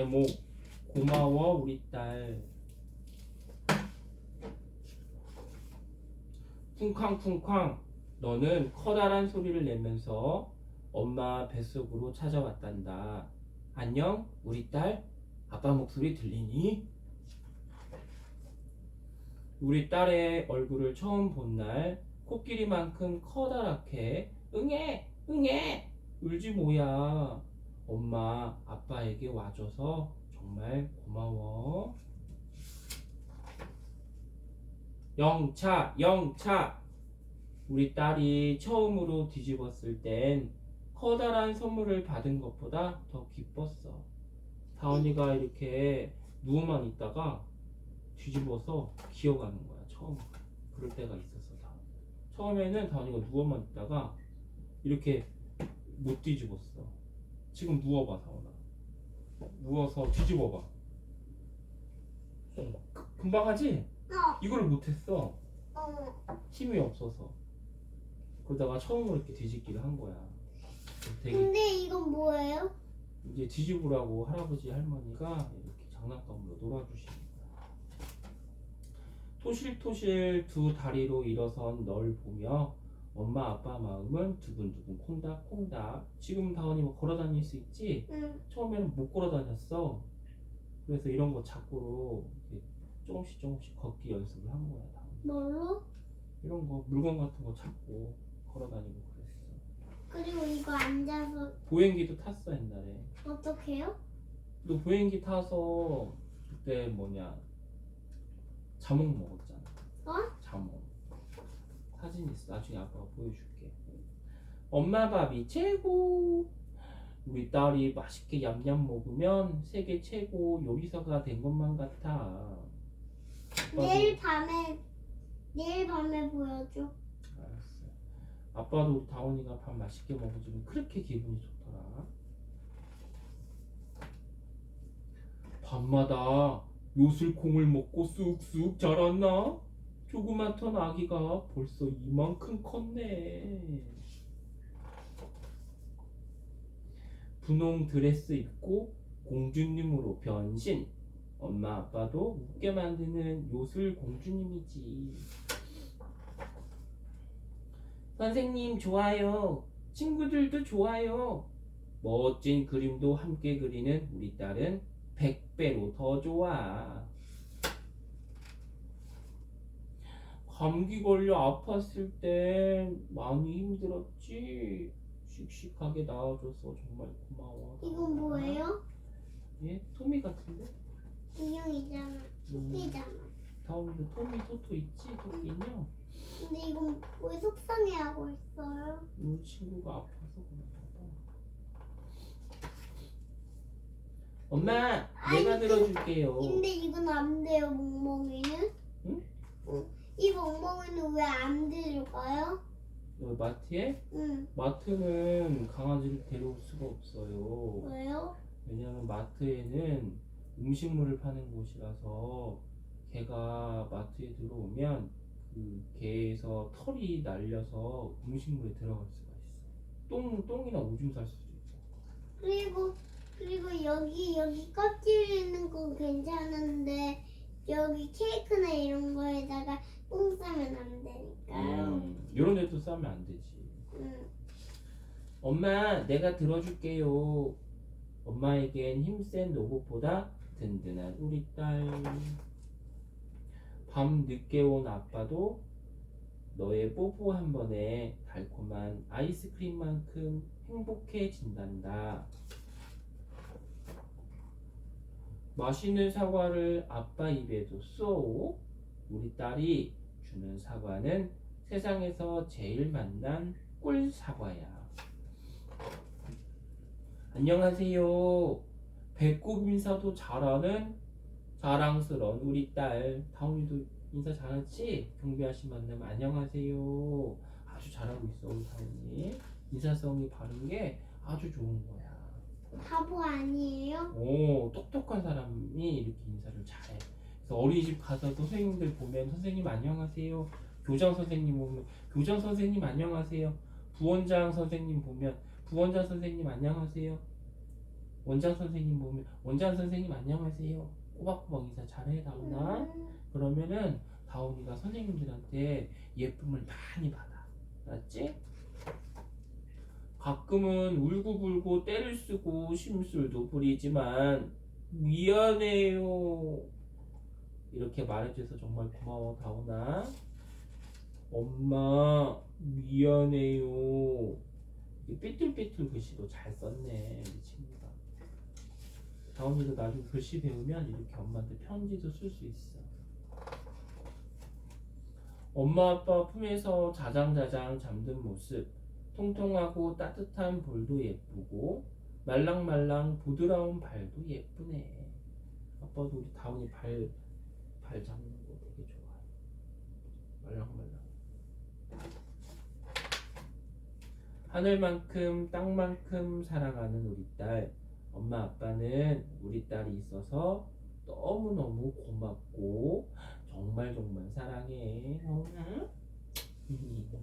제목 고마워 우리 딸. 쿵쾅쿵쾅. 너는 커다란 소리를 내면서 엄마 뱃속으로 찾아왔단다. 안녕 우리 딸. 아빠 목소리 들리니? 우리 딸의 얼굴을 처음 본 날 코끼리만큼 커다랗게 응애 응애. 울지 뭐야 엄마 아빠에게 와줘서 정말 고마워. 영차 영차. 우리 딸이 처음으로 뒤집었을 땐 커다란 선물을 받은 것보다 더 기뻤어. 다원이가 이렇게 누워만 있다가 뒤집어서 기어가는 거야 처음. 그럴 때가 있었어 다. 처음에는 다원이가 누워만 있다가 이렇게 못 뒤집었어 지금 누워봐 다원아 누워서 뒤집어봐 어, 그- 금방 하지? 어, 이거를 못했어 어. 힘이 없어서 그러다가 처음으로 이렇게 뒤집기를 한 거야 되게 근데 이건 뭐예요? 이제 뒤집으라고 할아버지 할머니가 이렇게 장난감으로 놀아주시는 거야. 토실토실 두 다리로 일어선 널 보며 엄마 아빠 마음은 두근두근 콩닥 콩닥 지금 다원이 뭐 걸어 다닐 수 있지? 응. 처음에는 못 걸어 다녔어 그래서 이런 거 이렇게 조금씩 조금씩 걷기 연습을 한 거야 다원이. 뭘로? 이런 거 물건 같은 거 찾고 걸어 다니고 그랬어 그리고 이거 앉아서 보행기도 탔어 옛날에 어떻게요? 너 보행기 타서 그때 뭐냐 자몽 먹었잖아. 어? 자몽. 사진 있어. 나중에 아빠가 보여줄게. 엄마 밥이 최고. 우리 딸이 맛있게 얌얌 먹으면 세계 최고 요리사가 된 것만 같아. 내일 밤에 내일 밤에 보여줘. 알았어. 아빠도 다원이가 밥 맛있게 먹어주면 그렇게 기분이 좋더라. 밤마다 요술콩을 먹고 쑥쑥 자랐나? 조그맣던 아기가 벌써 이만큼 컸네. 분홍 드레스 입고 공주님으로 변신. 엄마 아빠도 웃게 만드는 요술 공주님이지. 선생님 좋아요. 친구들도 좋아요. 멋진 그림도 함께 그리는 우리 딸은 100배로 더 좋아. 감기 걸려 아팠을 땐 많이 힘들었지. 씩씩하게 나와줘서 정말 고마워. 이건 뭐예요? 예? 토미 같은데? 인형이잖아. 토끼잖아. 다음에도 토미 토토 있지? 토끼 인형? 근데 이건 왜 속상해하고 있어요? 우리 친구가 아파서 그런가 봐. 엄마, 내가 아이, 들어줄게요. 근데 이건 안 돼요, 멍멍이는. 응? 응. 이 멍멍이는 왜안 들어가요? 여기 마트에? 응. 마트는 강아지를 데려올 수가 없어요. 왜요? 왜냐면 마트에는 음식물을 파는 곳이라서 개가 마트에 들어오면 그 개에서 털이 날려서 음식물에 들어갈 수가 있어. 똥, 똥이나 오줌 쌀 수도 있고. 그리고 그리고 여기 여기 껍질 있는 건 괜찮은데 여기 케이크나 이런 거에다가 똥 싸면 안 되니까요. 음, 이런 데도 싸면 안 되지. 응. 엄마, 내가 들어줄게요. 엄마에겐 힘센 로봇보다 든든한 우리 딸. 밤 늦게 온 아빠도 너의 뽀뽀 한 번에 달콤한 아이스크림만큼 행복해진단다. 맛있는 사과를 아빠 입에 뒀어. 우리 딸이 주는 사과는 세상에서 제일 맛난 꿀 사과야. 안녕하세요. 배꼽 인사도 잘하는 자랑스러운 우리 딸 다운이도 인사 잘하지? 경비 아씨 만나면 안녕하세요. 아주 잘하고 있어 우리 다운이. 인사성이 바른 게 아주 좋은 거야. 바보 아니에요? 오 똑똑한 사람이 이렇게 인사를 잘해. 어린이집 가서도 선생님들 보면 선생님 안녕하세요. 교장 선생님 보면 교장 선생님 안녕하세요. 부원장 선생님 보면 부원장 선생님 안녕하세요. 원장 선생님 보면 원장 선생님 안녕하세요. 꼬박꼬박 인사 잘해 다운아. 음, 그러면은 다운이가 선생님들한테 예쁨을 많이 받아. 알았지? 가끔은 울고불고 때를 쓰고 심술도 부리지만 미안해요. 이렇게 말해줘서 정말 고마워 다운아. 엄마 미안해요. 이 삐뚤삐뚤 글씨도 잘 썼네 우리 친구가. 다운이도 나중에 글씨 배우면 이렇게 엄마한테 편지도 쓸 수 있어. 엄마 아빠 품에서 자장자장 잠든 모습, 통통하고 따뜻한 볼도 예쁘고 말랑말랑 부드러운 발도 예쁘네. 아빠도 우리 다운이 발, 발 잡는 거 되게 좋아해. 말랑말랑. 하늘만큼 땅만큼 사랑하는 우리 딸. 엄마 아빠는 우리 딸이 있어서 너무너무 고맙고 정말 정말 사랑해. 어? 응? 이제.